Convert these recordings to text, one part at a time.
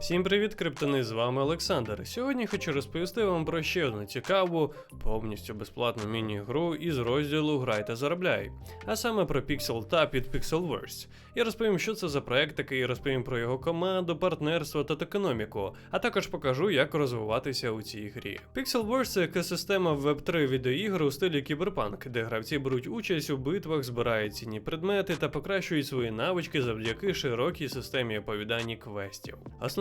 Всім привіт, криптони! З вами Олександр. Сьогодні хочу розповісти вам про ще одну цікаву, повністю безплатну міні-гру із розділу Грай та заробляй, а саме про Pixel Tab від Pixelverse. Я розповім, що це за проект такий, розповім про його команду, партнерство та економіку, а також покажу, як розвиватися у цій грі. Pixelverse це екосистема Web3 відеоігр у стилі кіберпанк, де гравці беруть участь у битвах, збирають цінні предмети та покращують свої навички завдяки широкій системі оповідань і квестів.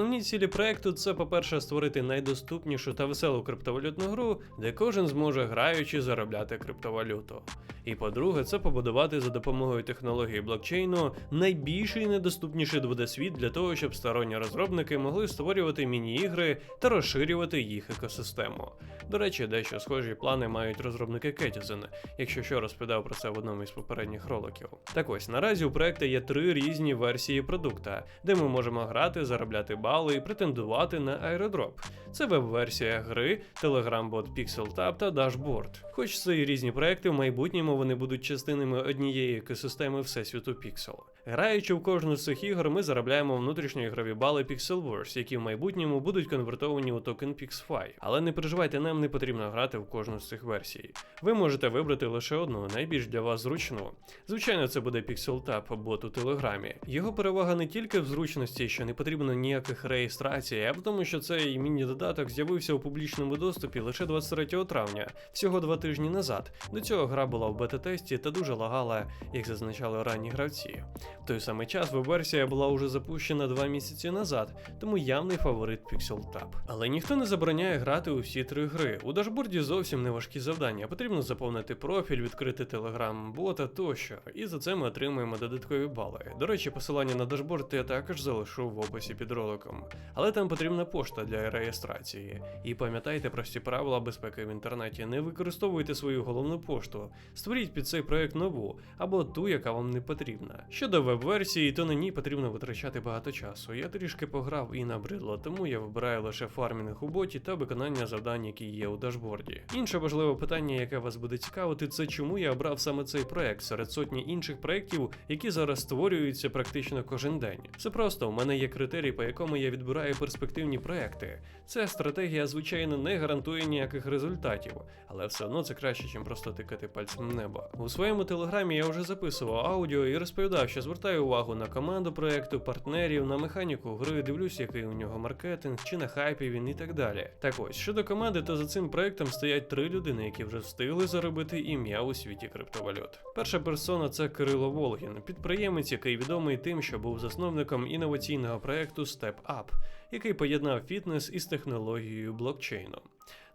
Основні цілі проекту це, по-перше, створити найдоступнішу та веселу криптовалютну гру, де кожен зможе граючи заробляти криптовалюту. І по-друге, це побудувати за допомогою технології блокчейну найбільший і найдоступніший 2D-світ для того, щоб сторонні розробники могли створювати міні-ігри та розширювати їх екосистему. До речі, дещо схожі плани мають розробники Кетізен, якщо що розповідав про це в одному із попередніх роликів. Так ось наразі у проекту є три різні версії продукта, де ми можемо грати, заробляти бали і претендувати на аеродроп. Це веб-версія гри, телеграм-бот PixelTab та Dashboard. Хоч це і різні проекти, в майбутньому вони будуть частинами однієї екосистеми всесвіту Pixel. Граючи в кожну з цих ігор, ми заробляємо внутрішньоігрові бали Pixelverse, які в майбутньому будуть конвертовані у токен PixFi. Але не переживайте, нам не потрібно грати в кожну з цих версій. Ви можете вибрати лише одну, найбільш для вас зручну. Звичайно, це буде PixelTab бот у Телеграмі. Його перевага не тільки в зручності, що не потрібно ніяких реєстрацій, а тому, що цей міні-додаток з'явився у публічному доступі лише 23 травня, всього два тижні назад. До цього гра була в бета-тесті та дуже лагала, як зазначали ранні гравці. В той самий час веб-версія була уже запущена два місяці назад, тому явний фаворит PixelTab. Але ніхто не забороняє грати у всі три гри. У дашборді зовсім не важкі завдання. Потрібно заповнити профіль, відкрити телеграм-бота тощо, і за це ми отримуємо додаткові бали. До речі, посилання на дашборд я також залишу в описі під роликом. Але там потрібна пошта для реєстрації. І пам'ятайте про всі правила безпеки в інтернеті. Не використовуйте свою головну пошту, створіть під цей проект нову або ту, яка вам не потрібна. Щодо веб-версії, то на ній потрібно витрачати багато часу. Я трішки пограв і набридло, тому я вибираю лише фармінг у боті та виконання завдань, які є у дашборді. Інше важливе питання, яке вас буде цікавити, це чому я обрав саме цей проект серед сотні інших проєктів, які зараз створюються практично кожен день. Все просто у мене є критерій, по якому я відбираю перспективні проекти. Ця стратегія, звичайно, не гарантує ніяких результатів, але все одно це краще, ніж просто тикати пальцем в небо. У своєму телеграмі я вже записував аудіо і розповідав, що звертаю увагу на команду проекту, партнерів, на механіку гри, дивлюсь, який у нього маркетинг, чи на хайпі він і так далі. Так ось щодо команди, то за цим проектом стоять три людини, які вже встигли заробити ім'я у світі криптовалют. Перша персона це Кирило Волгін, підприємець, який відомий тим, що був засновником інноваційного проекту Step Up, який поєднав фітнес із технологією блокчейну.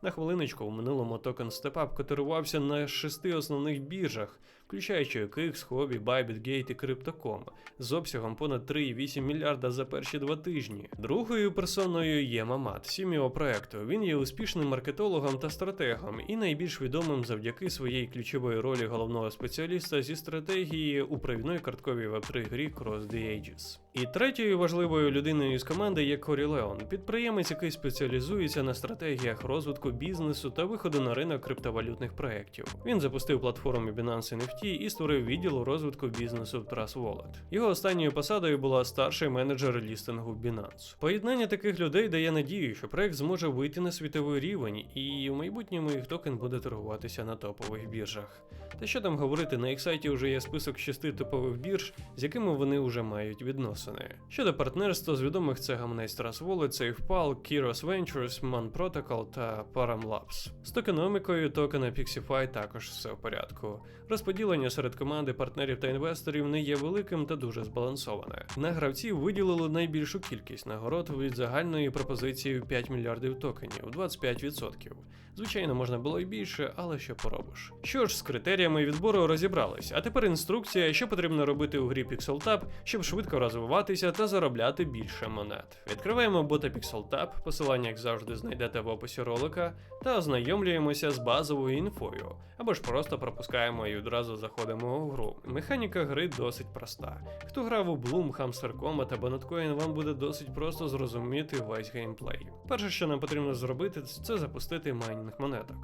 На хвилиночку, у минулому токен StepUp котирувався на шести основних біржах, включаючи OKX, Hobby, Bybit, Gate і Crypto.com, з обсягом понад 3,8 мільярда за перші два тижні. Другою персоною є Мамат, сім'єво проекту. Він є успішним маркетологом та стратегом і найбільш відомим завдяки своїй ключової ролі головного спеціаліста зі стратегії у провідної картковій веб-3 грі Cross the Ages. І третьою важливою людиною з команди є Корі Леон, підприємець, який спеціалізується на стратегіях розвитку бізнесу та виходу на ринок криптовалютних проєктів. Він запустив платформу Binance NFT і створив відділ розвитку бізнесу в Trust Wallet. Його останньою посадою була старший менеджер лістингу Binance. Поєднання таких людей дає надію, що проект зможе вийти на світовий рівень, і в майбутньому їх токен буде торгуватися на топових біржах. Та що там говорити, на їх сайті вже є список шести топових бірж, з якими вони вже мають відносини. Щодо партнерства з відомих це гаманець Trust Wallet, SafePal, Kiros Ventures, Man Protocol та Param Labs. З токеномікою токена Pixify також все в порядку. Розподілення серед команди партнерів та інвесторів не є великим та дуже збалансоване. На гравців виділили найбільшу кількість нагород від загальної пропозиції 5 мільярдів токенів 25%. Звичайно, можна було й більше, але що поробиш. Що ж з критеріями відбору розібрались, а тепер інструкція, що потрібно робити у грі PixelTab, щоб швидко розвиватися та заробляти більше монет. Відкриваємо бота PixelTab, посилання, як завжди, знайдете в описі ролика, та ознайомлюємося з базовою інфою, або ж просто пропускаємо і одразу заходимо у гру. Механіка гри досить проста. Хто грав у Bloom, Hamster Combat або Notcoin, вам буде досить просто зрозуміти весь геймплей. Перше, що нам потрібно зробити, це запустити майнінг монеток.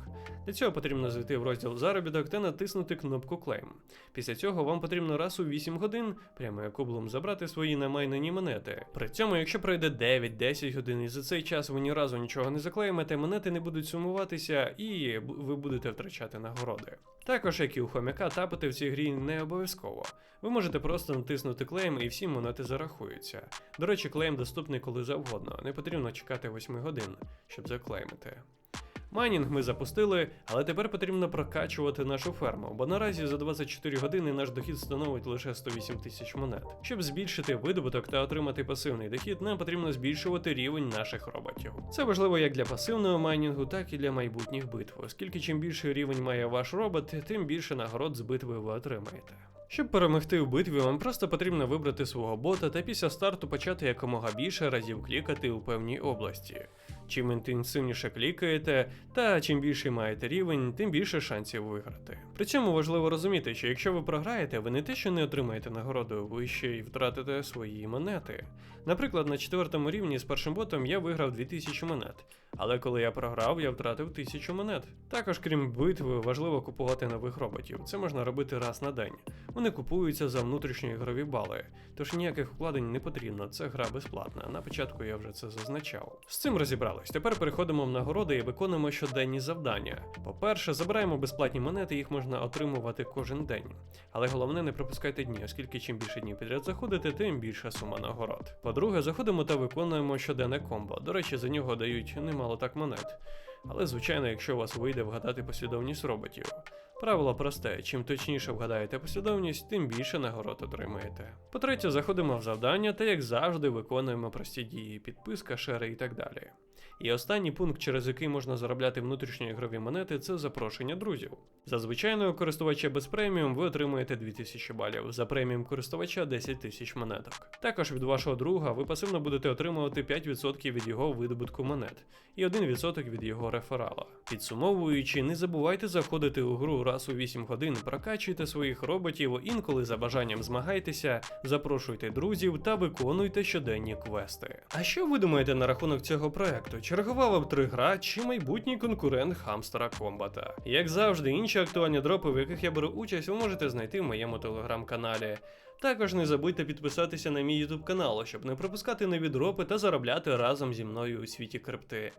Для цього потрібно зайти в розділ заробіток та натиснути кнопку Claim. Після цього вам потрібно раз у 8 годин прямо кублом забрати свої намайнені монети. При цьому, якщо пройде 9-10 годин і за цей час ви ні разу нічого не заклеймите, монети не будуть сумуватися і ви будете втрачати нагороди. Також, як і у хомяка, тапати в цій грі не обов'язково. Ви можете просто натиснути клейм і всі монети зарахуються. До речі, клейм доступний коли завгодно, не потрібно чекати 8 годин, щоб заклеймити. Майнінг ми запустили, але тепер потрібно прокачувати нашу ферму, бо наразі за 24 години наш дохід становить лише 108 тисяч монет. Щоб збільшити видобуток та отримати пасивний дохід, нам потрібно збільшувати рівень наших роботів. Це важливо як для пасивного майнінгу, так і для майбутніх битв, оскільки чим більший рівень має ваш робот, тим більше нагород з битви ви отримаєте. Щоб перемогти в битві, вам просто потрібно вибрати свого бота та після старту почати якомога більше разів клікати у певній області. Чим інтенсивніше клікаєте, та чим більший маєте рівень, тим більше шансів виграти. При цьому важливо розуміти, що якщо ви програєте, ви не те, що не отримаєте нагороду, ви ще й втратите свої монети. Наприклад, на четвертому рівні з першим ботом я виграв 2000 монет, але коли я програв, я втратив 1000 монет. Також, крім битви, важливо купувати нових роботів. Це можна робити раз на день. Вони купуються за внутрішньоігрові бали, тож ніяких вкладень не потрібно, це гра безплатна. На початку я вже це зазначав. З цим розібрались. Тепер переходимо в нагороди і виконуємо щоденні завдання. По-перше, забираємо безплатні монети, їх можна отримувати кожен день. Але головне не пропускайте дні, оскільки чим більше днів підряд заходите, тим більша сума нагород. По-друге, заходимо та виконуємо щоденне комбо. До речі, за нього дають немало так монет. Але звичайно, якщо у вас вийде вгадати послідовність роботів. Правило просте: чим точніше вгадаєте послідовність, тим більше нагород отримаєте. По-третє, заходимо в завдання та, як завжди, виконуємо прості дії, підписка, шери і так далі. І останній пункт, через який можна заробляти внутрішньоігрові монети, це запрошення друзів. За звичайного користувача без преміум ви отримуєте 2000 балів, за преміум користувача 10 тисяч монеток. Також від вашого друга ви пасивно будете отримувати 5% від його видобутку монет і 1% від його реферала. Підсумовуючи, не забувайте заходити у гру раз у 8 годин, прокачуйте своїх роботів, інколи за бажанням змагайтеся, запрошуйте друзів та виконуйте щоденні квести. А що ви думаєте на рахунок цього проекту? Чергова веб 3 гра чи майбутній конкурент Хамстера Комбата? Як завжди, інші актуальні дропи, в яких я беру участь, ви можете знайти в моєму телеграм-каналі. Також не забудьте підписатися на мій YouTube канал, щоб не пропускати нові дропи та заробляти разом зі мною у світі крипти.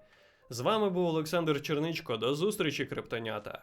З вами був Олександр Черничко. До зустрічі, криптонята!